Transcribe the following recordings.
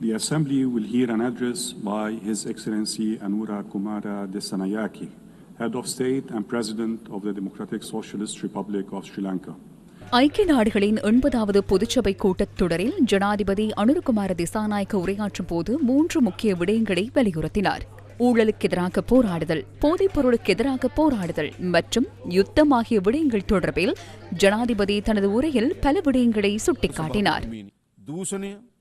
The Assembly will hear an address by His Excellency Anura Kumara Desanayake, Head of State and President of the Democratic Socialist Republic of Sri Lanka. ஐக்கிய நாடுகளின் எண்பதாவது பொதுச்சபை கூட்டத் தொடரில் ஜனாதிபதி அனுருகுமார திசாநாயக்க உரையாற்றும் போது மூன்று முக்கிய விடயங்களை வலியுறுத்தினார் ஊழலுக்கு எதிராக போராடுதல் போதைப் பொருளுக்கு எதிராக போராடுதல் மற்றும் யுத்தம் ஆகிய விடயங்கள் தொடர்பில் ஜனாதிபதி தனது உரையில் பல விடயங்களை சுட்டிக்காட்டினார்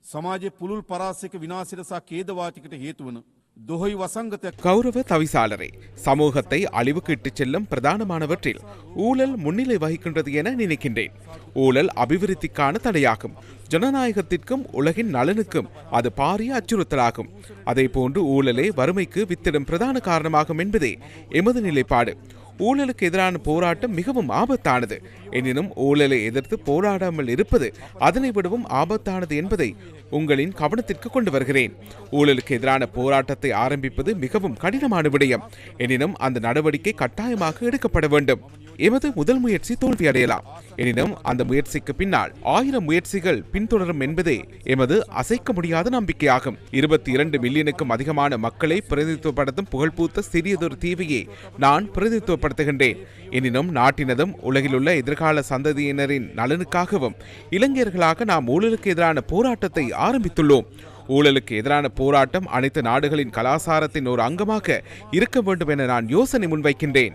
සමාජය පුළුල් පරාසක විනාසිට සහ කේදවාචකට හේතුවන. දොහොයි වසංගතයක් கௌரவ தவிசாளரே சமூகத்தை அழிவுக்கு இட்டுச் செல்லும் பிரதானமானவற்றில் ஊழல் முன்னிலை வகிக்கின்றது என நினைக்கின்றேன் ஊழல் அபிவிருத்திக்கான தடையாகும் ஜனநாயகத்திற்கும் உலகின் நலனுக்கும் அது பாரிய அச்சுறுத்தலாகும் அதேபோன்று ஊழலே வறுமைக்கு வித்திடும் பிரதான காரணமாகும் என்பதே எமது நிலைப்பாடு ஊழலுக்கு எதிரான போராட்டம் மிகவும் ஆபத்தானது. எனினும் ஊழலை எதிர்த்து போராடாமல் இருப்பது அதனை விடவும் ஆபத்தானது என்பதை உங்களின் கவனத்திற்கு கொண்டு வருகிறேன். ஊழலுக்கு எதிரான போராட்டத்தை ஆரம்பிப்பது மிகவும் கடினமான விடயம். எனினும் அந்த நடவடிக்கை கட்டாயமாக எடுக்கப்பட வேண்டும். எமது முதல் முயற்சி தோல்வியடையலாம். எனினும் அந்த முயற்சிக்கு பின்னால் ஆயிரம் முயற்சிகள் பின்தொடரும் என்பதே எமது அசைக்க முடியாத நம்பிக்கையாகும். இருபத்தி இரண்டு மில்லியனுக்கும் அதிகமான மக்களை பிரதிநிதித்துவப்படுத்தும் புகழ்பூத்த சிறியதொரு தீவையே நான் பிரதிநிதித்துவப்படுத்துகின்றேன். எனினும் நாட்டினதும் உலகிலுள்ள எதிர்கால சந்ததியினரின் நலனுக்காகவும் இளைஞர்களாக நாம் ஊழலுக்கு எதிரான போராட்டத்தை ஆரம்பித்துள்ளோம். ஊழலுக்கு எதிரான போராட்டம் அனைத்து நாடுகளின் கலாசாரத்தின் ஒரு அங்கமாக இருக்க வேண்டும் என நான் யோசனை முன்வைக்கின்றேன்.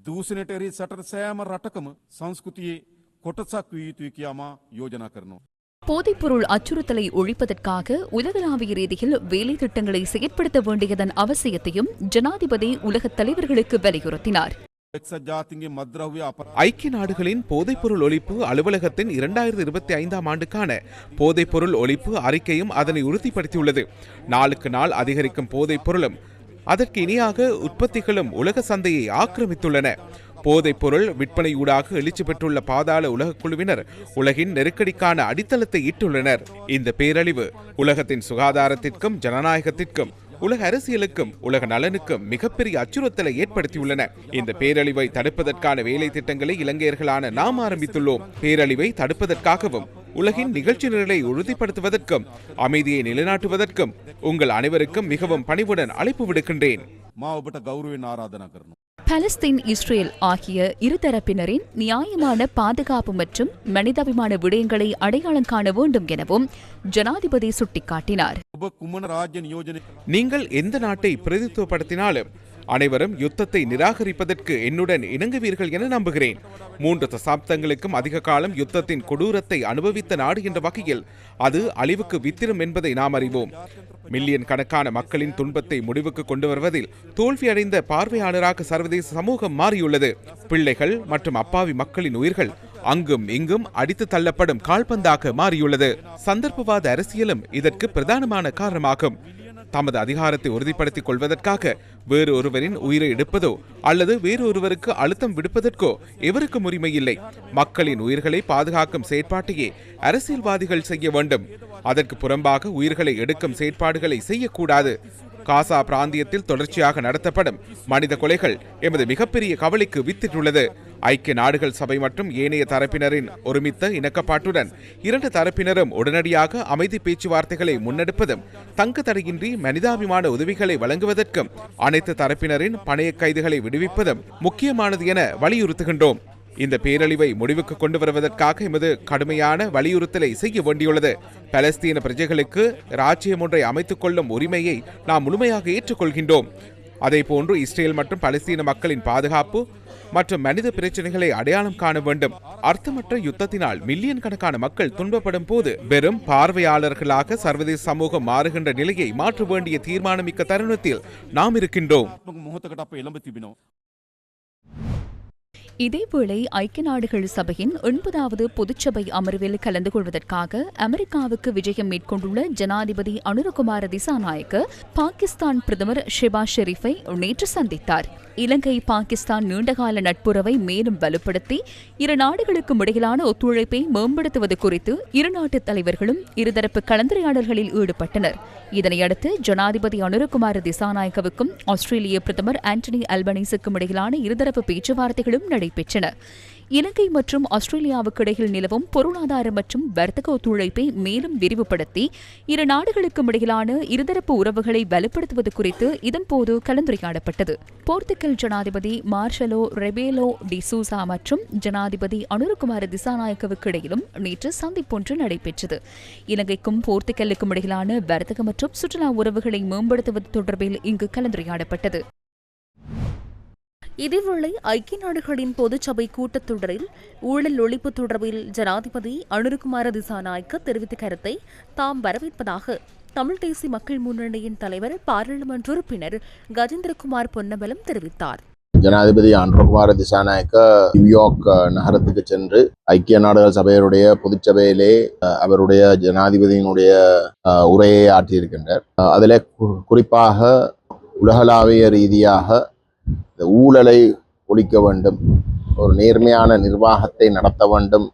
රටන අපි ආරම්භ කොට තිබෙනවා. දූෂණයට එරි සටට සෑම රටකම සංස්කෘතියේ කොටසක් විය යුතුයි කියාමා යෝජනා කරනවා. போதைப்பொருள் அச்சுறுத்தலை ஒழிப்பதற்காக உலகளாவிய ரீதியில் வேலை திட்டங்களை செயற்படுத்த வேண்டியதன் அவசியத்தையும் ஜனாதிபதி உலகத் தலைவர்களுக்கு வலியுறுத்தினார் එක්සත් ජාතින්ගේ මද්‍රව්‍ය අප ஐக்கிய நாடுகளின் போதைப்பொருள் ஒழிப்பு அலுவலகத்தின் இரண்டாயிரத்தி இருபத்தி ஐந்தாம் ஆண்டுக்கான போதைப்பொருள் ஒழிப்பு அறிக்கையும் அதனை உறுதிப்படுத்தியுள்ளது நாளுக்கு நாள் அதிகரிக்கும் போதைப் பொருளும் அதற்கு இணையாக உற்பத்திகளும் உலக சந்தையை ஆக்கிரமித்துள்ளன. போதைப்பொருள் விற்பனையூடாக எழுச்சி பெற்றுள்ள பாதாள உலக குழுவினர் உலகின் நெருக்கடிக்கான அடித்தளத்தை இட்டுள்ளனர். இந்த பேரழிவு உலகத்தின் சுகாதாரத்திற்கும் ஜனநாயகத்திற்கும் உலக அரசியலுக்கும் உலக நலனுக்கும் மிகப்பெரிய அச்சுறுத்தலை ஏற்படுத்தியுள்ளன. இந்த பேரழிவை தடுப்பதற்கான வேலை திட்டங்களை இலங்கையர்களான நாம் ஆரம்பித்துள்ளோம். பேரழிவை தடுப்பதற்காகவும் உலகின் நிகழ்ச்சி நிரலை உறுதிப்படுத்துவதற்கும் அமைதியை நிலைநாட்டுவதற்கும் உங்கள் அனைவருக்கும் மிகவும் பணிவுடன் அழைப்பு விடுக்கின்றேன். மாவட்ட கௌரவின் ஆராதனா பலஸ்தீன் இஸ்ரேல் ஆகிய இருதரப்பினரின் நியாயமான பாதுகாப்பு மற்றும் மனிதாபிமான விடயங்களை அடையாளம் காண வேண்டும் எனவும் ஜனாதிபதி சுட்டிக்காட்டினார். நீங்கள் எந்த நாட்டை பிரதித்துவப்படுத்தினாலும் அனைவரும் யுத்தத்தை நிராகரிப்பதற்கு என்னுடன் இணங்குவீர்கள் என நம்புகிறேன். மூன்று தசாப்தங்களுக்கும் அதிக காலம் யுத்தத்தின் கொடூரத்தை அனுபவித்த நாடு என்ற வகையில் அது அழிவுக்கு வித்திரும் என்பதை நாம் அறிவோம். மில்லியன் கணக்கான மக்களின் துன்பத்தை முடிவுக்கு கொண்டு வருவதில் தோல்வியடைந்த பார்வையாளராக சர்வதேச சமூகம் மாறியுள்ளது. பிள்ளைகள் மற்றும் அப்பாவி மக்களின் உயிர்கள் அங்கும் இங்கும் அடித்து தள்ளப்படும் கால்பந்தாக மாறியுள்ளது. சந்தர்ப்பவாத அரசியலும் இதற்கு பிரதானமான காரணமாகும். தமது அதிகாரத்தை உறுதிப்படுத்திக் கொள்வதற்காக வேறு ஒருவரின் உயிரை எடுப்பதோ அல்லது வேறு ஒருவருக்கு அழுத்தம் விடுப்பதற்கோ எவருக்கும் உரிமை இல்லை மக்களின் உயிர்களை பாதுகாக்கும் செயற்பாட்டையே அரசியல்வாதிகள் செய்ய வேண்டும். அதற்கு புறம்பாக உயிர்களை எடுக்கும் செயற்பாடுகளை செய்யக்கூடாது. காசா பிராந்தியத்தில் தொடர்ச்சியாக நடத்தப்படும் மனித கொலைகள் எமது மிகப்பெரிய கவலைக்கு வித்திட்டுள்ளது. ஐக்கிய நாடுகள் சபை மற்றும் ஏனைய தரப்பினரின் ஒருமித்த இணக்கப்பாட்டுடன் இரண்டு தரப்பினரும் உடனடியாக அமைதி பேச்சுவார்த்தைகளை முன்னெடுப்பதும் தங்கு தடையின்றி மனிதாபிமான உதவிகளை வழங்குவதற்கும் அனைத்து தரப்பினரின் பணைய கைதுகளை விடுவிப்பதும் முக்கியமானது என வலியுறுத்துகின்றோம். இந்த பேரழிவை முடிவுக்கு கொண்டு வருவதற்காக எமது கடுமையான வலியுறுத்தலை செய்ய வேண்டியுள்ளது. பலஸ்தீன பிரஜைகளுக்கு ராஜ்யம் ஒன்றை அமைத்துக் கொள்ளும் உரிமையை நாம் முழுமையாக ஏற்றுக்கொள்கின்றோம். அதேபோன்று இஸ்ரேல் மற்றும் பலஸ்தீன மக்களின் பாதுகாப்பு மற்றும் மனித பிரச்சனைகளை அடையாளம் காண வேண்டும். அர்த்தமற்ற யுத்தத்தினால் மில்லியன் கணக்கான மக்கள் துன்பப்படும் போது வெறும் பார்வையாளர்களாக சர்வதேச சமூகம் மாறுகின்ற நிலையை மாற்ற வேண்டிய தீர்மானமிக்க தருணத்தில் நாம் இருக்கின்றோம். இதேவேளை ஐக்கிய நாடுகள் சபையின் எண்பதாவது பொதுச்சபை அமர்வில் கலந்து கொள்வதற்காக அமெரிக்காவுக்கு விஜயம் மேற்கொண்டுள்ள ஜனாதிபதி அனுரகுமார திசாநாயக்க பாகிஸ்தான் பிரதமர் ஷிபா ஷெரீஃபை நேற்று சந்தித்தார். இலங்கை பாகிஸ்தான் நீண்டகால நட்புறவை மேலும் வலுப்படுத்தி இரு நாடுகளுக்கும் இடையிலான ஒத்துழைப்பை மேம்படுத்துவது குறித்து இரு நாட்டு தலைவர்களும் இருதரப்பு கலந்துரையாடல்களில் ஈடுபட்டனர். இதனையடுத்து ஜனாதிபதி அனுரகுமார திசாநாயக்கவுக்கும் ஆஸ்திரேலிய பிரதமர் ஆண்டனி அல்பனீஸுக்கும் இடையிலான இருதரப்பு பேச்சுவார்த்தைகளும் பெற்றன. இலங்கை மற்றும் ஆஸ்திரேலியாவுக்கு இடையில் நிலவும் பொருளாதார மற்றும் வர்த்தக ஒத்துழைப்பை மேலும் விரிவுபடுத்தி இரு நாடுகளுக்கும் இடையிலான இருதரப்பு உறவுகளை வலுப்படுத்துவது குறித்து இதன்போது கலந்துரையாடப்பட்டது. போர்த்துகல் ஜனாதிபதி மார்ஷலோ ரெபேலோ டிசூசா மற்றும் ஜனாதிபதி அனுரகுமார திசாநாயக்கவுக்கு இடையிலும் நேற்று சந்திப்பொன்று நடைபெற்றது. இலங்கைக்கும் போர்த்துகலுக்கும் இடையிலான வர்த்தக மற்றும் சுற்றுலா உறவுகளை மேம்படுத்துவது தொடர்பில் இங்கு கலந்துரையாடப்பட்டது. இதேவேளை ஐக்கிய நாடுகளின் பொதுச்சபை கூட்டத்தொடரில் ஊழல் ஒழிப்பு தொடர்பில் ஜனாதிபதி அனுருகுமார திசாநாயக்க தெரிவித்த கருத்தை தாம் வரவேற்பதாக தமிழ் தேசிய மக்கள் முன்னணியின் தலைவர் பாராளுமன்ற உறுப்பினர் கஜேந்திரகுமார் பொன்னம்பலம் தெரிவித்தார். ஜனாதிபதி அன்ரகுமார திசாநாயக்க நியூயார்க் நகரத்துக்கு சென்று ஐக்கிய நாடுகள் சபையருடைய பொதுச்சபையிலே அஹ், அவருடைய ஜனாதிபதியினுடைய உரையை ஆற்றியிருக்கின்றார். அஹ், கு- குறிப்பாக உலகளாவிய ரீதியாக இந்த ஊழலை ஒழிக்க வேண்டும் ஒரு நேர்மையான நிர்வாகத்தை நடத்த வேண்டும்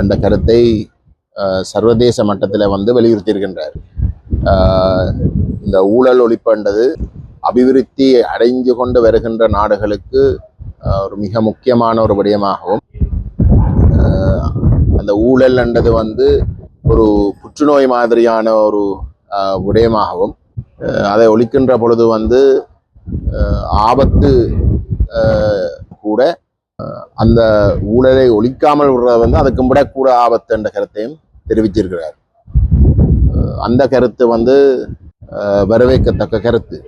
என்ற கருத்தை சர்வதேச மட்டத்தில் வந்து வலியுறுத்தியிருக்கின்றார். இந்த ஊழல் ஒழிப்புன்றது அபிவிருத்தி அடைந்து கொண்டு வருகின்ற நாடுகளுக்கு ஒரு மிக முக்கியமான ஒரு விடயமாகவும் அந்த ஊழல் என்றது வந்து ஒரு புற்றுநோய் மாதிரியான ஒரு விடயமாகவும் அதை ஒழிக்கின்ற பொழுது வந்து ஆபத்து கூட அந்த ஊழலை ஒழிக்காமல் விடுறது வந்து அதுக்கு விட கூட ஆபத்து என்ற கருத்தையும் தெரிவிச்சிருக்கிறார். அந்த கருத்து வந்து வரவேற்கத்தக்க கருத்து.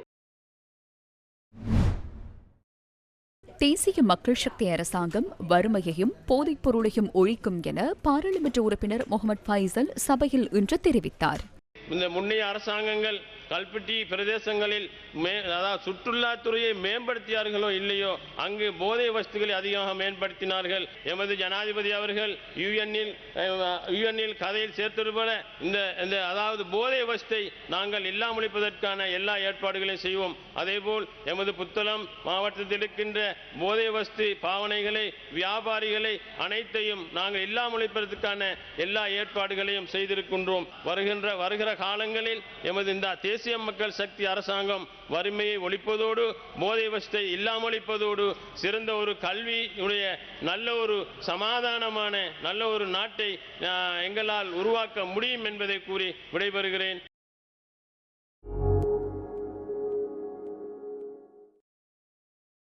தேசிய மக்கள் சக்தி அரசாங்கம் வறுமையையும் போதைப் பொருளையும் ஒழிக்கும் என பாராளுமன்ற உறுப்பினர் முகமது ஃபைசல் சபையில் இன்று தெரிவித்தார். இந்த முன்னைய அரசாங்கங்கள் கல்பட்டி பிரதேசங்களில் மே அதாவது சுற்றுலாத்துறையை மேம்படுத்தியார்களோ இல்லையோ அங்கு போதை வஸ்துகளை அதிகமாக மேம்படுத்தினார்கள். எமது ஜனாதிபதி அவர்கள் யுஎன்னில் யுஎன்னில் கதையில் சேர்த்தது போல இந்த இந்த அதாவது போதை வஸ்தை நாங்கள் இல்லாமொழிப்பதற்கான எல்லா ஏற்பாடுகளையும் செய்வோம். அதேபோல் எமது புத்தளம் மாவட்டத்தில் இருக்கின்ற போதை வஸ்து பாவனைகளை வியாபாரிகளை அனைத்தையும் நாங்கள் இல்லாமொழிப்பதற்கான எல்லா ஏற்பாடுகளையும் செய்திருக்கின்றோம். வருகின்ற வருகிற காலங்களில் எமது இந்த தேசிய மக்கள் சக்தி அரசாங்கம் வறுமையை ஒழிப்பதோடு போதை வசத்தை இல்லாமொழிப்பதோடு சிறந்த ஒரு கல்வியுடைய நல்ல ஒரு சமாதானமான நல்ல ஒரு நாட்டை எங்களால் உருவாக்க முடியும் என்பதை கூறி விடைபெறுகிறேன்.